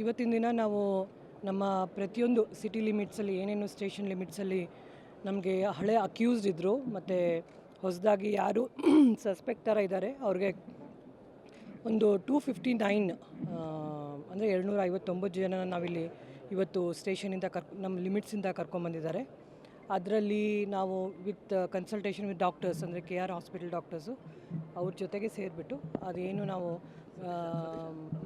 ಇವತ್ತಿನ ದಿನ ನಾವು ನಮ್ಮ ಪ್ರತಿಯೊಂದು ಸಿಟಿ ಲಿಮಿಟ್ಸಲ್ಲಿ ಏನೇನು ಸ್ಟೇಷನ್ ಲಿಮಿಟ್ಸಲ್ಲಿ ನಮಗೆ ಹಳೆ ಅಕ್ಯೂಸ್ಡ್ ಇದ್ದರು ಮತ್ತು ಹೊಸದಾಗಿ ಯಾರು ಸಸ್ಪೆಕ್ಟ್ ಥರ ಇದ್ದಾರೆ ಅವ್ರಿಗೆ ಒಂದು ಟೂ ಫಿಫ್ಟಿ ನೈನ್ ಅಂದರೆ ಎರಡುನೂರ ಐವತ್ತೊಂಬತ್ತು ಜನ ನಾವಿಲ್ಲಿ ಇವತ್ತು ಸ್ಟೇಷನಿಂದ ಕರ್ಕೊ ನಮ್ಮ ಲಿಮಿಟ್ಸಿಂದ ಕರ್ಕೊಂಬಂದಿದ್ದಾರೆ. ಅದರಲ್ಲಿ ನಾವು ವಿತ್ ಕನ್ಸಲ್ಟೇಷನ್ ವಿತ್ ಡಾಕ್ಟರ್ಸ್ ಅಂದರೆ ಕೆ ಆರ್ ಹಾಸ್ಪಿಟಲ್ ಡಾಕ್ಟರ್ಸು ಅವ್ರ ಜೊತೆಗೆ ಸೇರಿಬಿಟ್ಟು ಅದೇನು ನಾವು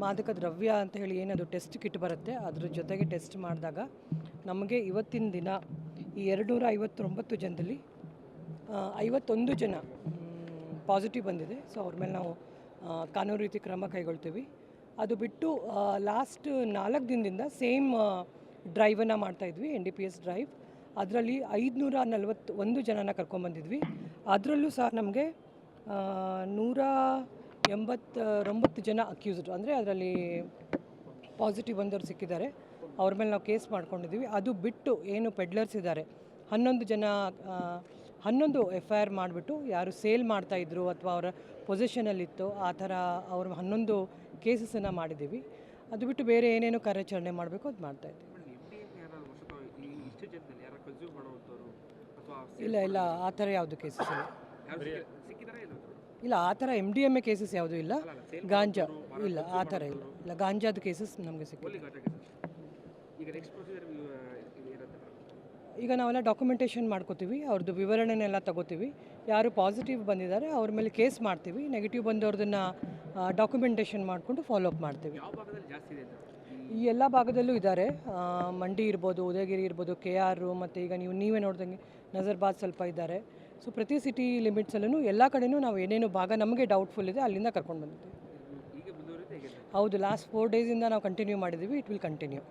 ಮಾದಕ ದ್ರವ್ಯ ಅಂತ ಹೇಳಿ ಏನದು ಟೆಸ್ಟ್ ಕಿಟ್ ಬರುತ್ತೆ, ಅದ್ರ ಜೊತೆಗೆ ಟೆಸ್ಟ್ ಮಾಡಿದಾಗ ನಮಗೆ ಇವತ್ತಿನ ದಿನ ಈ ಎರಡುನೂರ ಐವತ್ತೊಂಬತ್ತು ಜನದಲ್ಲಿ ಐವತ್ತೊಂದು ಜನ ಪಾಸಿಟಿವ್ ಬಂದಿದೆ. ಸೊ ಅವ್ರ ಮೇಲೆ ನಾವು ಕಾನೂನು ರೀತಿ ಕ್ರಮ ಕೈಗೊಳ್ತೀವಿ. ಅದು ಬಿಟ್ಟು ಲಾಸ್ಟ್ ನಾಲ್ಕು ದಿನದಿಂದ ಸೇಮ್ ಡ್ರೈವನ್ನು ಮಾಡ್ತಾಯಿದ್ವಿ N D P S drive ಅದರಲ್ಲಿ ಐದುನೂರ ನಲವತ್ತು ಒಂದು ಜನನ ಕರ್ಕೊಂಬಂದಿದ್ವಿ. ಅದರಲ್ಲೂ ಸಹ ನಮಗೆ ನೂರ ಎಂಬತ್ತೊಂಬತ್ತು ಜನ ಅಕ್ಯೂಸ್ಡ್ ಅಂದರೆ ಅದರಲ್ಲಿ ಪಾಸಿಟಿವ್ ಬಂದವರು ಸಿಕ್ಕಿದ್ದಾರೆ. ಅವ್ರ ಮೇಲೆ ನಾವು ಕೇಸ್ ಮಾಡ್ಕೊಂಡಿದ್ದೀವಿ ಅದು ಬಿಟ್ಟು ಏನು ಪೆಡ್ಲರ್ಸ್ ಇದ್ದಾರೆ. ಹನ್ನೊಂದು ಜನ ಹನ್ನೊಂದು ಎಫ್ ಐ ಆರ್ ಮಾಡಿಬಿಟ್ಟು ಯಾರು ಸೇಲ್ ಮಾಡ್ತಾಯಿದ್ರು ಅಥವಾ ಅವರ ಪೊಸಿಷನಲ್ಲಿತ್ತು ಆ ಥರ ಅವರು ಹನ್ನೊಂದು ಕೇಸಸನ್ನು ಮಾಡಿದ್ದೀವಿ. ಅದು ಬಿಟ್ಟು ಬೇರೆ ಏನೇನು ಕಾರ್ಯಾಚರಣೆ ಮಾಡಬೇಕು ಅದು ಮಾಡ್ತಾಯಿದ್ದೀವಿ ಮೇಡಮ್ ಎಂ ಡಿ ಎಂ ಯಾರು ವಶತ ಈ ಇಷ್ಟು ಜನದಲ್ಲಿ ಯಾರು ಕನ್ಸ್ಯೂಮ್ ಮಾಡುವಂಥವ್ರು ಅಥವಾ ಇಲ್ಲ ಇಲ್ಲ ಆ ಥರ ಯಾವುದು ಕೇಸಸ್ ಇಲ್ಲ. ಇಲ್ಲ ಇಲ್ಲ ಆ ಥರ M D M A cases ಯಾವುದು ಇಲ್ಲ. ಗಾಂಜಾ ಇಲ್ಲ ಆ ಥರ ಇಲ್ಲ. ಇಲ್ಲ ಗಾಂಜಾದ ಕೇಸಸ್ ನಮಗೆ ಸಿಕ್ಕಿಲ್ಲ. ಈಗ ನಾವೆಲ್ಲ ಡಾಕ್ಯುಮೆಂಟೇಷನ್ ಮಾಡ್ಕೋತೀವಿ ಅವ್ರದ್ದು ವಿವರಣೆನೆಲ್ಲ ತಗೋತೀವಿ. ಯಾರು ಪಾಸಿಟಿವ್ ಬಂದಿದ್ದಾರೆ ಅವ್ರ ಮೇಲೆ ಕೇಸ್ ಮಾಡ್ತೀವಿ. ನೆಗೆಟಿವ್ ಬಂದವ್ರದನ್ನ ಡಾಕ್ಯುಮೆಂಟೇಷನ್ ಮಾಡಿಕೊಂಡು ಫಾಲೋ ಅಪ್ ಮಾಡ್ತೀವಿ. ಈ ಎಲ್ಲ ಭಾಗದಲ್ಲೂ ಇದ್ದಾರೆ. ಮಂಡಿ ಇರ್ಬೋದು ಉದಯಗಿರಿ ಇರ್ಬೋದು ಕೆ ಆರ್ ಮತ್ತು ಈಗ ನೀವು ನೀವೇ ನೋಡ್ದಂಗೆ ನಜರ್ಬಾದ್ ಸ್ವಲ್ಪ ಇದ್ದಾರೆ. ಸೊ ಪ್ರತಿ ಸಿಟಿ ಲಿಮಿಟ್ಸಲ್ಲೂ ಎಲ್ಲ ಕಡೆನೂ ನಾವು ಏನೇನು ಭಾಗ ನಮಗೆ ಡೌಟ್ಫುಲ್ ಇದೆ ಅಲ್ಲಿಂದ ಕರ್ಕೊಂಡು ಬಂದಿದ್ದೀವಿ. ಹೌದು ಲಾಸ್ಟ್ ಫೋರ್ ಡೇಸಿಂದ ನಾವು ಕಂಟಿನ್ಯೂ ಮಾಡಿದ್ದೀವಿ ಇಟ್ ವಿಲ್ ಕಂಟಿನ್ಯೂ